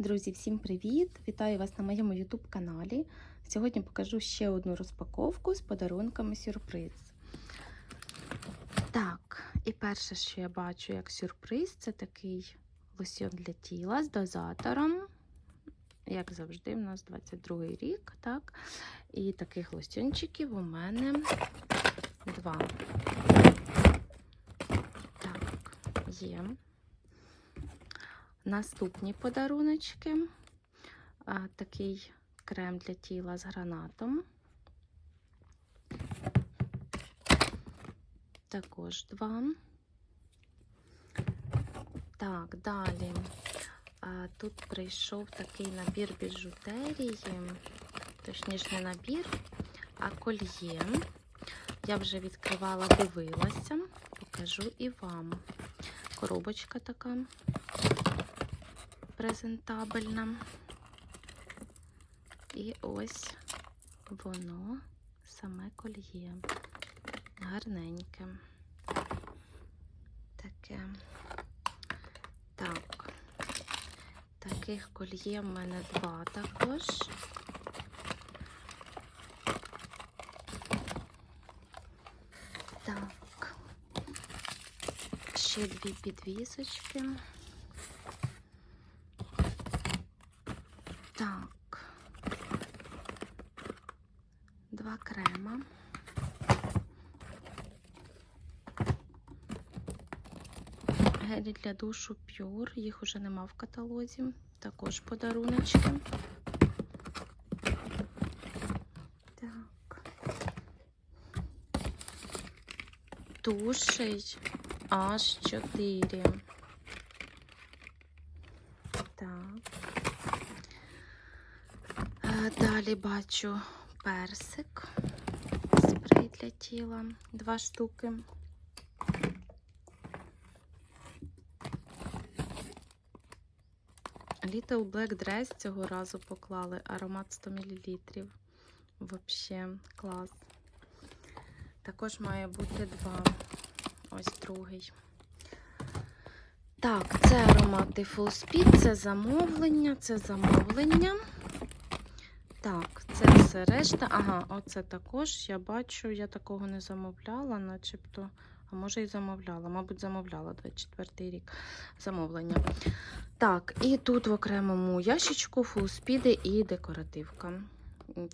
Друзі, всім привіт! Вітаю вас на моєму YouTube каналі. Сьогодні покажу ще одну розпаковку з подарунками сюрприз. Так, і перше, що я бачу як сюрприз, це такий лосьон для тіла з дозатором. Як завжди, у нас 22-й рік, так? І таких лосьончиків у мене два. Так, є. Наступні подаруночки. Такий крем для тіла з гранатом. Також два. Так, далі. Тут прийшов такий набір біжутерії, точніше, не набір, а кольє. Я вже відкривала, дивилася, покажу і вам. Коробочка така презентабельна. І ось воно, саме кольє. Гарненьке. Таке. Так. Таких кольє в мене два також. Так. Ще дві підвісочки. Так. Два крема. Гелі для душу Pure. Їх уже нема в каталозі. Також подаруночки. Так. Тушей аж 4. Так. Е, Далі бачу персик, спрей для тіла, два штуки. Little Black Dress цього разу поклали аромат 100 мл. Вообще клас. Також має бути два. Ось другий. Так, це аромати Full Speed, це замовлення, це замовлення. Так, це все решта. Ага, оце також я бачу, я такого не замовляла, начебто. А може і замовляла, мабуть, замовляла 24 рік замовлення. Так, і тут в окремому ящичку фулспіди і декоративка.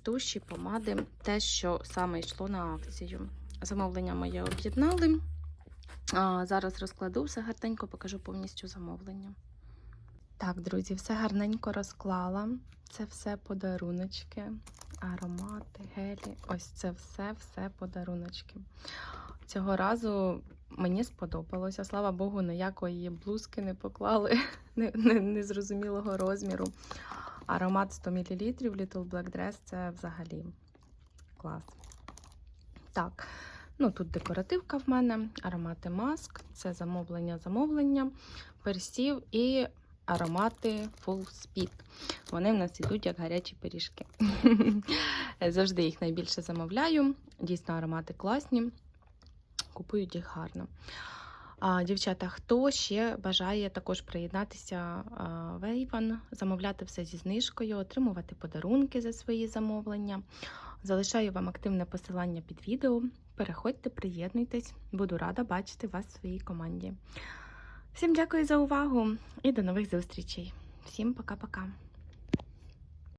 Туші, помади, те, що саме йшло на акцію. Замовлення моє об'єднали. А, Зараз розкладу все гарненько, покажу повністю замовлення. Так, друзі, все гарненько розклала. Це все подаруночки, аромати, гелі. Ось це все-все подаруночки. Цього разу мені сподобалося. Слава Богу, ніякої блузки не поклали незрозумілого не, не розміру. Аромат 100 мл Little Black Dress це взагалі клас. Так, ну тут декоративка в мене, аромати маск, це замовлення-замовлення, персів і аромати Full Speed. Вони в нас йдуть як гарячі пиріжки. Завжди їх найбільше замовляю. Дійсно, аромати класні. Купують їх гарно. А, Дівчата, хто ще бажає також приєднатися в Avon, замовляти все зі знижкою, отримувати подарунки за свої замовлення. Залишаю вам активне посилання під відео. Переходьте, приєднуйтесь, буду рада бачити вас в своїй команді. Всім дякую за увагу і до нових зустрічей. Всім пока-пока.